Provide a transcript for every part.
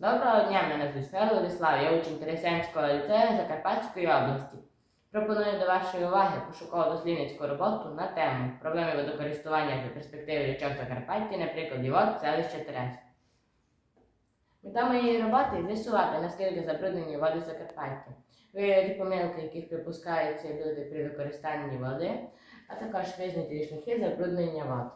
Доброго дня, мене звуть Владислав, я учень Тересенського ліцею Закарпатської області. Пропоную до вашої уваги пошуково-дослідницьку роботу на тему проблеми водокористування та перспективи річок Закарпаття на прикладі вод селища Терес. Мета моєї роботи з'ясувати, наскільки забруднені води Закарпаття, виявити помилки, яких припускаються люди при використанні води, а також визначити шляхи забруднення вод.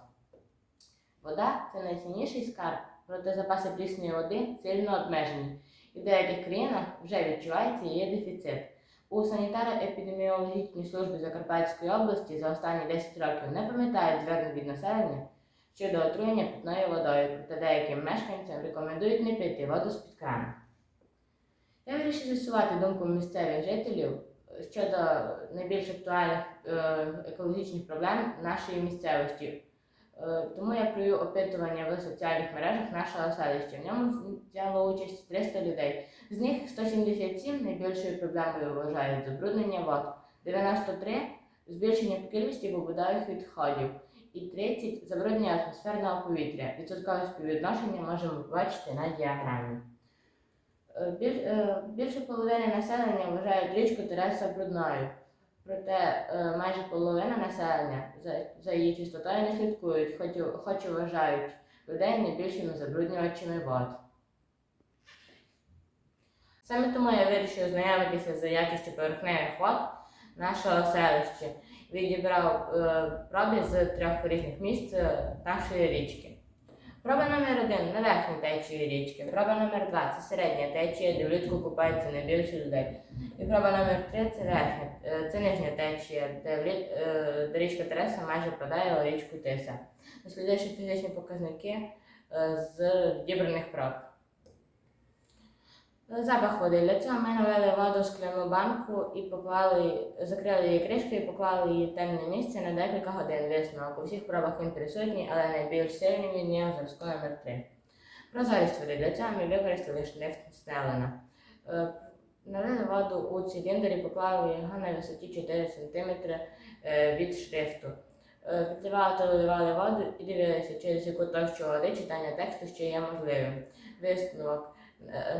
Вода це найцінніший скарб, проте запаси прісної води сильно обмежені, і в деяких країнах вже відчувається її дефіцит. У санітарно-епідеміологічній службі Закарпатської області за останні 10 років не пам'ятають звернень від населення щодо отруєння питною водою, проте деяким мешканцям рекомендують не пити воду з-під крану. Я вирішив з'ясувати думку місцевих жителів щодо найбільш актуальних е, екологічних проблем нашої місцевості. Е, Тому я провів опитування в соціальних мережах нашого селища. В ньому взяло участь 300 людей. З них 177 найбільшою проблемою вважають забруднення вод, 93 збільшення кількості побутових відходів і 30 забруднення атмосферного повітря. Відсоткове співвідношення можемо побачити на діаграмі. Е, е, Більше половини населення вважають річку Тереса брудною. Проте е, майже половина населення за, за її чистотою не слідкують, хоч, хоч вважають людей найбільшими забруднювачами вод. Саме тому я вирішив ознайомитися з якістю поверхневих вод нашого селища. Відібрав е, проби з трьох різних місць е, нашої річки. Проба номер один на верхній течії річки. Проба номер два це середня течія, де влітку купається найбільше людей. І проба номер три це верхня, е, це нижня течія, де, влі- е, де річка Тереса майже впадає у річку Тиса. Дослідивши фізичні показники е, з відібраних проб. Запах води. Для цього ми налили воду в скляну банку і поклали, закрили її кришкою і поклали її темне місце на декілька годин. Висновок. У всіх пробах він присутній, але найбільш сильним він є в зразку номер 3 Прозорість води. Для цього ми використали шрифт Снелена. Е, Налили воду у циліндр і поклали його на висоті 4 см е, від шрифту. Е, Підливали та виливали воду і дивилися, через яку товщу води читання тексту ще є можливим. Висновок.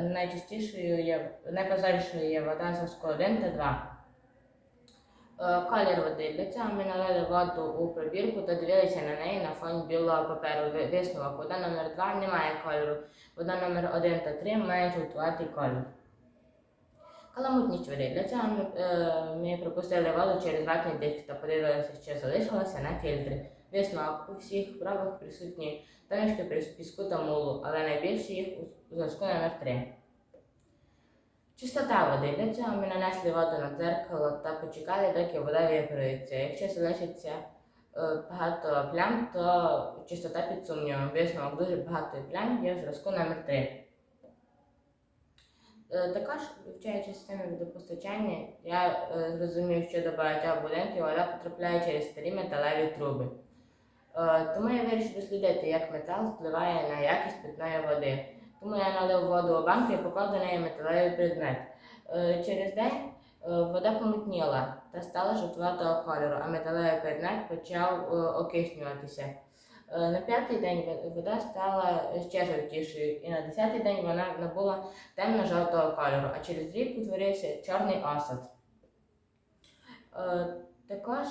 Найчастішою є найпрозорішою є вода зразку 1 та 2. Е, Колір води. Для ми налили воду у пробірку та дивилися на неї на фоні білого паперу. Висновок. Вода номер 2 не має кольору. Вода номер 1 та 3 має жовтуватий колір. Каламутність води. Для ми, е, ми пропустили воду через ватний диск та подивилися, що залишилося на фільтрі. Висновок. У всіх пробах присутні тонечки піс- піску та мулу, але найбільше їх у зв'язку номер 3. Чистота води. Для цього ми нанесли воду на дзеркало та почекали, доки вода випарується. Якщо залишиться е, багато плям, то чистота під сумнівом. Висновок дуже багато плям є в зразку номер 3. Е, Також, вивчаючи системи водопостачання, я е, зрозумів, що до багатьох будинків вода потрапляє через старі металеві труби. Е, Тому я вирішив дослідити, як метал впливає на якість питної води. Тому я налив воду у банку і поклав до неї металевий предмет. Е, Через день е, вода помутніла та стала жовтуватого кольору, а металевий предмет почав окиснюватися. На п'ятий день вода стала ще жовтішою, і на десятий день вона набула темно-жовтого кольору, а через рік утворився чорний осад. Також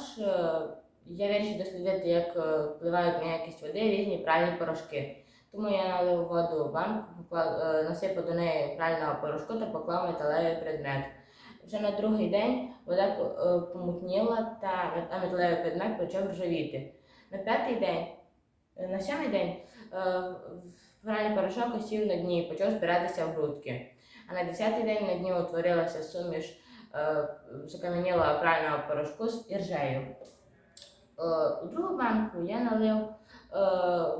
я вирішив дослідити, як е, впливають на якість води різні пральні порошки. Тому я налив воду в банку, е, насипав до неї прального порошку та поклав металевий предмет. Вже на другий день вода е, помутніла та металевий предмет почав ржавіти. На п'ятий день, на сьомий день пральний порошок осів на дні і почав збиратися в грудки. А на десятий день на дні утворилася суміш закам'янілого прального порошку з іржею. Е, У другу банку я налив е,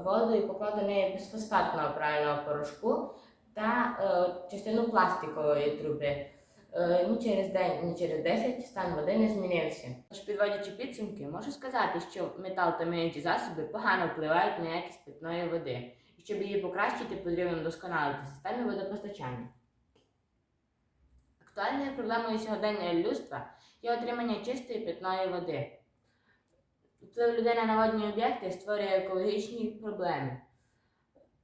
воду і поклав до неї безфосфатного прального порошку та е, частину пластикової труби. Ні через день, ні через 10 стан води не змінився. Тож, підводячи підсумки, можу сказати, що метал та миючі засоби погано впливають на якість питної води. І щоб її покращити, потрібно вдосконалити системи водопостачання. Актуальною проблемою сьогодення людства є отримання чистої питної води. Вплив людини на водні об'єкти створює екологічні проблеми.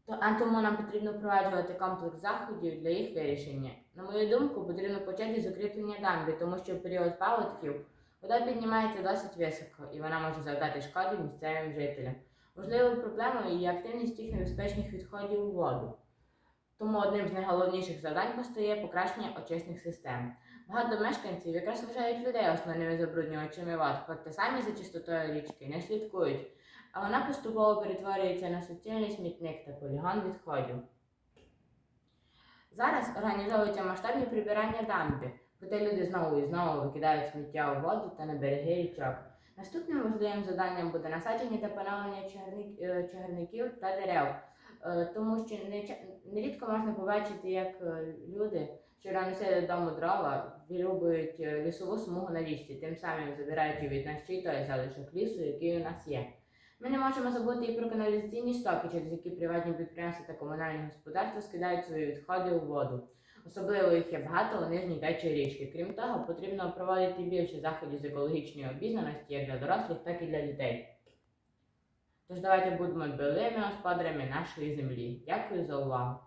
А тому нам потрібно впроваджувати комплекс заходів для їх вирішення. На мою думку, потрібно почати з укріплення дамби, тому що в період паводків вода піднімається досить високо і вона може завдати шкоди місцевим жителям. Важливою проблемою є активність тих небезпечних відходів у воду. Тому одним з найголовніших завдань постає покращення очисних систем. Багато мешканців якраз вважають людей основними забруднювачами вод, проте самі за чистотою річки не слідкують, а вона поступово перетворюється на суцільний смітник та полігон відходів. Зараз організовуються масштабні прибирання дамби, проте люди знову і знову викидають сміття у воду та на береги річок. Наступним важливим завданням буде насадження та поновлення е, чагарників та дерев, тому що нерідко можна побачити, як е, люди, що носили додому дрова, вирубують е, лісову смугу на річці, тим самим забираючи від нас ще й той залишок лісу, який у нас є. Ми не можемо забути і про каналізаційні стоки, через які приватні підприємства та комунальні господарства скидають свої відходи у воду. Особливо їх є багато у нижній течії річки. Крім того, потрібно проводити більше заходів з екологічної обізнаності як для дорослих, так і для дітей. Тож давайте будемо білими господарями нашої землі. Дякую за увагу!